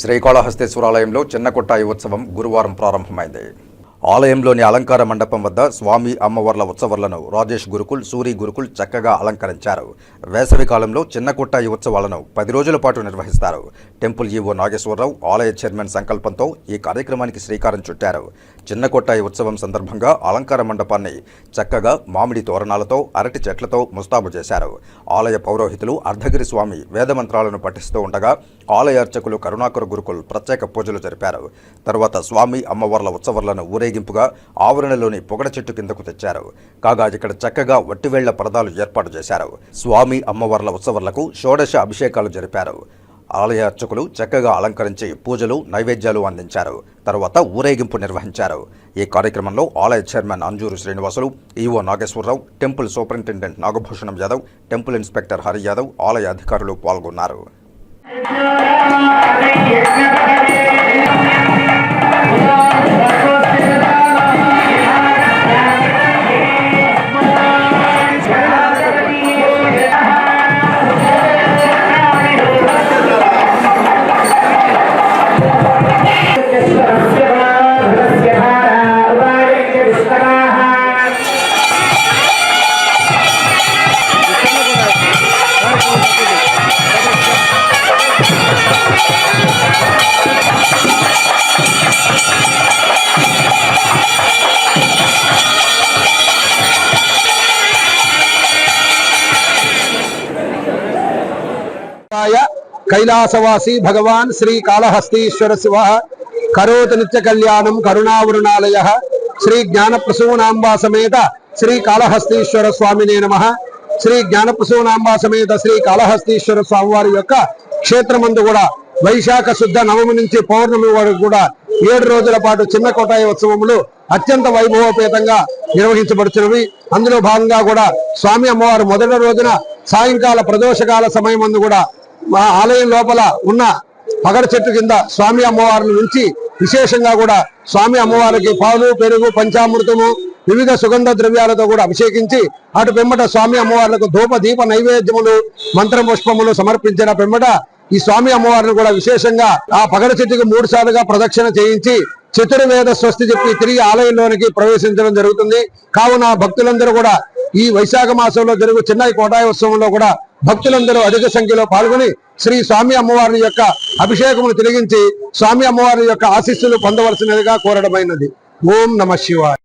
శ్రీకాళహస్తేశ్వరాలయంలో చిన్నకొట్టాయి ఉత్సవం గురువారం ప్రారంభమైంది. ఆలయంలోని అలంకార మండపం వద్ద స్వామి అమ్మవార్ల ఉత్సవాలను రాజేష్ గురుకుల్ సూరి గురుకుల్ చక్కగా అలంకరించారు. వేసవి కాలంలో చిన్న కొట్టాయి ఉత్సవాలను పది రోజుల పాటు నిర్వహిస్తారు. టెంపుల్ ఈవో నాగేశ్వరరావు ఆలయ చైర్మన్ సంకల్పంతో ఈ కార్యక్రమానికి శ్రీకారం చుట్టారు. చిన్న కొట్టాయి ఉత్సవం సందర్భంగా అలంకార మండపాన్ని చక్కగా మామిడి తోరణాలతో అరటి చెట్లతో ముస్తాబు చేశారు. ఆలయ పౌరోహితులు అర్ధగిరి స్వామి వేదమంత్రాలను పఠిస్తూ ఉండగా ఆలయ అర్చకులు కరుణాకర గురుకుల్ ప్రత్యేక పూజలు జరిపారు. తర్వాత స్వామి అమ్మవార్ల ఉత్సవాలను ఊరేగింపుగా ఆవరణలోని పొగడ చెట్టు కిందకు తెచ్చారు. కాగా ఇక్కడ చక్కగా వట్టివేళ్ళ పరదాలు ఏర్పాటు చేశారు. స్వామి అమ్మవార్ల ఉత్సవాలకు షోడశ అభిషేకాలు జరిపారు. ఆలయ అర్చకులు చక్కగా అలంకరించి పూజలు నైవేద్యాలు అందించారు. తర్వాత ఊరేగింపు నిర్వహించారు. ఈ కార్యక్రమంలో ఆలయ chairman Anjuru Srinivasulu EO Nageswara Rao temple superintendent Nagabhushanam Yadav temple inspector Hari Yadav ఆలయ అధికారులు పాల్గొన్నారు. ఆయ కైలాసవాసి భగవాన్ శ్రీ కాళహస్తీశ్వర శివ. కరోత నిత్య కళ్యాణం కరుణావరుణాలయ. శ్రీ జ్ఞాన ప్రసూనాంబా సమేత శ్రీ కాళహస్తీశ్వర స్వామినే నమ. శ్రీ జ్ఞాన ప్రసూనాంబా సమేత శ్రీ కాళహస్తీశ్వర స్వామి వారి యొక్క క్షేత్రమందు కూడా వైశాఖ శుద్ధ నవమి నుంచి పౌర్ణమి వరకు కూడా ఏడు రోజుల పాటు చిన్న కోటాయి ఉత్సవములు అత్యంత వైభవోపేతంగా నిర్వహించబడుతున్నవి. అందులో భాగంగా కూడా స్వామి అమ్మవారు మొదటి రోజున సాయంకాల ప్రదోషకాల సమయం కూడా మా ఆలయం లోపల ఉన్న పగడ చెట్టు కింద స్వామి అమ్మవారిని ఉంచి విశేషంగా కూడా స్వామి అమ్మవారికి పాలు పెరుగు పంచామృతము వివిధ సుగంధ ద్రవ్యాలతో కూడా అభిషేకించి అటు పెంబట స్వామి అమ్మవార్లకు ధూప దీప నైవేద్యములు మంత్ర పుష్పములు సమర్పించిన పెంబట ఈ స్వామి అమ్మవారిని కూడా విశేషంగా ఆ పగడ చెట్టుకి మూడు సార్లుగా ప్రదక్షిణ చేయించి చతుర్వేద స్వస్తి చెప్పి తిరిగి ఆలయంలోనికి ప్రవేశించడం జరుగుతుంది. కావున భక్తులందరూ కూడా ఈ వైశాఖ మాసంలో జరుగు చిన్నాయి కోటాయ ఉత్సవంలో కూడా భక్తులందరూ అధిక సంఖ్యలో పాల్గొని శ్రీ స్వామి అమ్మవారి యొక్క అభిషేకమును తిరిగించి స్వామి అమ్మవారి యొక్క ఆశీస్సులు పొందవలసినదిగా కోరడమైనది. ఓం నమ శివాయ.